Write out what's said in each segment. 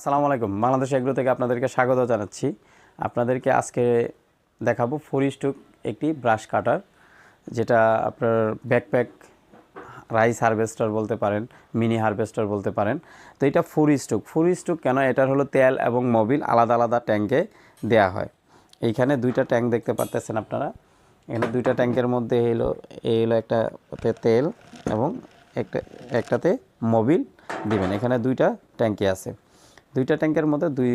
আসসালামু আলাইকুম। বাংলাদেশ এগ্রো থেকে আপনাদেরকে স্বাগত জানাচ্ছি। আপনাদেরকে আজকে দেখাবো ফোরিস্টুক একটি ব্রাশ কাটার, যেটা আপনার ব্যাকপ্যাক, রাইস হারভেস্টার বলতে পারেন, মিনি হারভেস্টার বলতে পারেন। তো এটা ফোরিস্টুক ফোরিস্টুক কেন? এটার হলো তেল এবং মোবিল আলাদা আলাদা ট্যাঙ্কে দেয়া হয়। এইখানে দুইটা ট্যাঙ্ক দেখতে পারতেছেন আপনারা। এখানে দুইটা ট্যাঙ্কের মধ্যে এলো এই হলো একটা তেল এবং একটা, একটাতে মোবিল দিবেন। এখানে দুইটা ট্যাঙ্কি আছে। দুইটা ট্যাঙ্কের মধ্যে দুই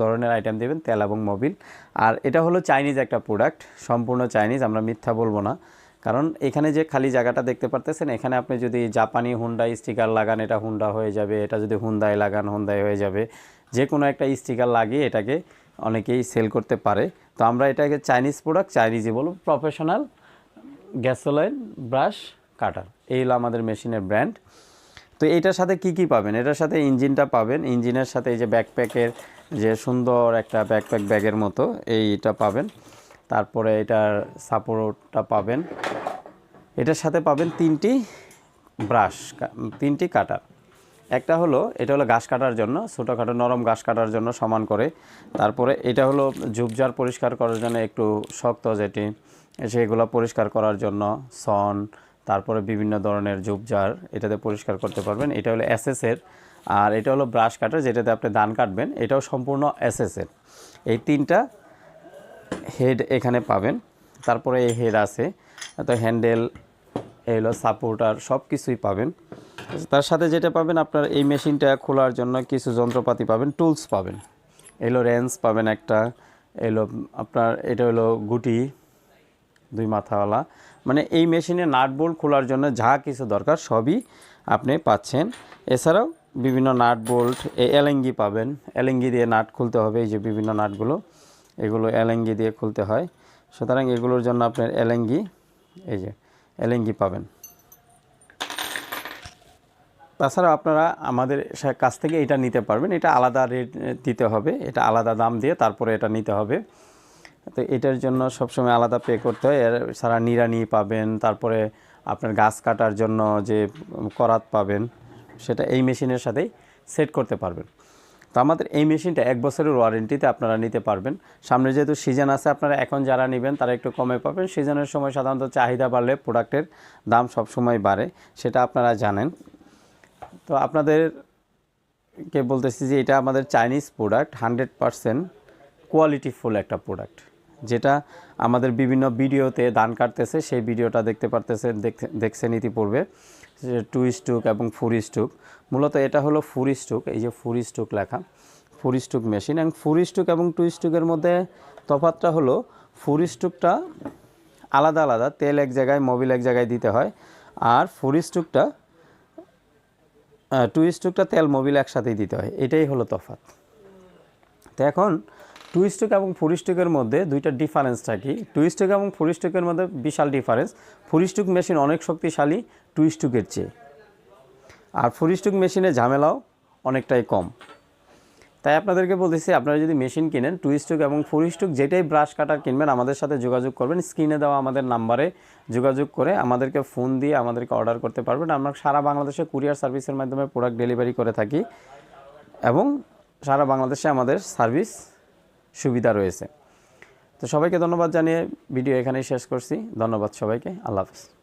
ধরনের আইটেম দেবেন, তেল এবং মোবিল আর এটা হলো চাইনিজ একটা প্রোডাক্ট সম্পূর্ণ চাইনিজ আমরা মিথ্যা বলব না। কারণ এখানে যে খালি জায়গাটা দেখতে পারতেছেন, এখানে আপনি যদি জাপানি হুন্ডাই স্টিকার লাগান, এটা হুন্ডা হয়ে যাবে, এটা যদি হুন্দাই লাগান হুন্দাই হয়ে যাবে। যে কোনো একটা স্টিকার লাগিয়ে এটাকে অনেকেই সেল করতে পারে। তো আমরা এটাকে চাইনিজ প্রোডাক্ট চাইনিজই বলব প্রফেশনাল গ্যাসোলাইন ব্রাশ কাটার এই হলো আমাদের মেশিনের ব্র্যান্ড তো এটার সাথে কি কি পাবেন? এটার সাথে ইঞ্জিনটা পাবেন। ইঞ্জিনের সাথে এই যে ব্যাকপ্যাকের যে সুন্দর একটা ব্যাকপ্যাক ব্যাগের মতো, এইটা পাবেন। তারপরে এটার সাপোর্টটা পাবেন। এটার সাথে পাবেন তিনটি ব্রাশ তিনটি কাটার একটা হলো, এটা হলো ঘাস কাটার জন্য, ছোটোখাটো নরম ঘাস কাটার জন্য সমান করে। তারপরে এটা হলো ঝুপঝাড় পরিষ্কার করার জন্য একটু শক্ত যেটি, সেগুলো পরিষ্কার করার জন্য, সন তারপরে বিভিন্ন ধরনের ঝুপঝাড় এটাতে পরিষ্কার করতে পারবেন। এটা হলো এসএসের আর এটা হলো ব্রাশ কাটার, যেটাতে আপনি ধান কাটবেন। এটাও সম্পূর্ণ এসএসের এই তিনটা হেড এখানে পাবেন। তারপরে এই হেড আছে, তো হ্যান্ডেল, এই হলো সাপোর্টার সব কিছুই পাবেন। তার সাথে যেটা পাবেন আপনার এই মেশিনটা খোলার জন্য কিছু যন্ত্রপাতি পাবেন, টুলস পাবেন। এলো রেঞ্জ পাবেন একটা এলো আপনার, এটা হলো গুটি দুই মাথাওয়ালা। মানে এই মেশিনে নাট বোল্ট খোলার জন্য যা কিছু দরকার সবই আপনি পাচ্ছেন। এছাড়াও বিভিন্ন নাট বোল্ট এলেঙ্গি পাবেন। এলেঙ্গি দিয়ে নাট খুলতে হবে, এই যে বিভিন্ন নাটগুলো, এগুলো এলেঙ্গি দিয়ে খুলতে হয়। সুতরাং এগুলোর জন্য আপনার এলেঙ্গি, এই যে এলেঙ্গি পাবেন। তাছাড়া আপনারা আমাদের কাছ থেকে এটা নিতে পারবেন। এটা আলাদা রেট দিতে হবে। এটা আলাদা দাম দিয়ে তারপরে এটা নিতে হবে। তো এটার জন্য সবসময় আলাদা পে করতে হয়। এর সারা নিড়ানি পাবেন, তারপরে আপনার গাছ কাটার জন্য যে করাত পাবেন, সেটা এই মেশিনের সাথেই সেট করতে পারবেন। তো আমাদের এই মেশিনটা এক বছরের ওয়ারেন্টিতে আপনারা নিতে পারবেন। সামনে যেহেতু সিজন আছে, আপনারা এখন যারা নেবেন, তারা একটু কমে পাবেন। সিজনের সময় সাধারণত চাহিদা বাড়লে প্রোডাক্টের দাম সবসময় বাড়ে, সেটা আপনারা জানেন। তো আপনাদেরকে বলতেছি যে এটা আমাদের Chinese product hundred percent qualityful একটা প্রোডাক্ট যেটা আমাদের বিভিন্ন ভিডিওতে দান কাটতেছে, সেই ভিডিওটা দেখতে পারতেছে দেখছেন ইতিপূর্বে টু স্টুক এবং ফুর স্টুক মূলত এটা হলো ফুর স্টুক এই যে ফুর স্টুক লেখা ফুর স্টুক মেশিন এবং ফুর স্টুক এবং টু স্টুকের মধ্যে তফাতটা হলো ফুর স্টুকটা আলাদা আলাদা, তেল এক জায়গায় মোবিল এক জায়গায় দিতে হয়, আর ফুর স্টুকটা টু স্টুকটা তেল মোবিল একসাথেই দিতে হয়, এটাই হলো তফাৎ তো এখন টু স্টুক এবং ফোর স্টুকের মধ্যে দুইটা ডিফারেন্স কি টু স্টুক এবং ফোর স্টুকের মধ্যে বিশাল ডিফারেন্স ফোর স্টুক মেশিন অনেক শক্তিশালী টু স্টুকের চেয়ে। আর ফোর স্টুক মেশিনের ঝামেলাও অনেকটাই কম। তাই আপনাদেরকে বলতেছি, আপনারা যদি মেশিন কিনেন টু স্টুক এবং ফোর স্টুক যেটাই ব্রাশ কাটার কিনবেন, আমাদের সাথে যোগাযোগ করবেন। স্ক্রিনে দেওয়া আমাদের নাম্বারে যোগাযোগ করে আমাদেরকে ফোন দিয়ে আমাদেরকে অর্ডার করতে পারবেন। আমরা সারা বাংলাদেশে কুরিয়ার সার্ভিসের মাধ্যমে প্রোডাক্ট ডেলিভারি করে থাকি এবং সারা বাংলাদেশে আমাদের সার্ভিস সুবিধা রয়েছে। তো সবাইকে ধন্যবাদ জানিয়ে ভিডিও এখানেই শেষ করছি। ধন্যবাদ সবাইকে। আল্লাহ হাফিজ।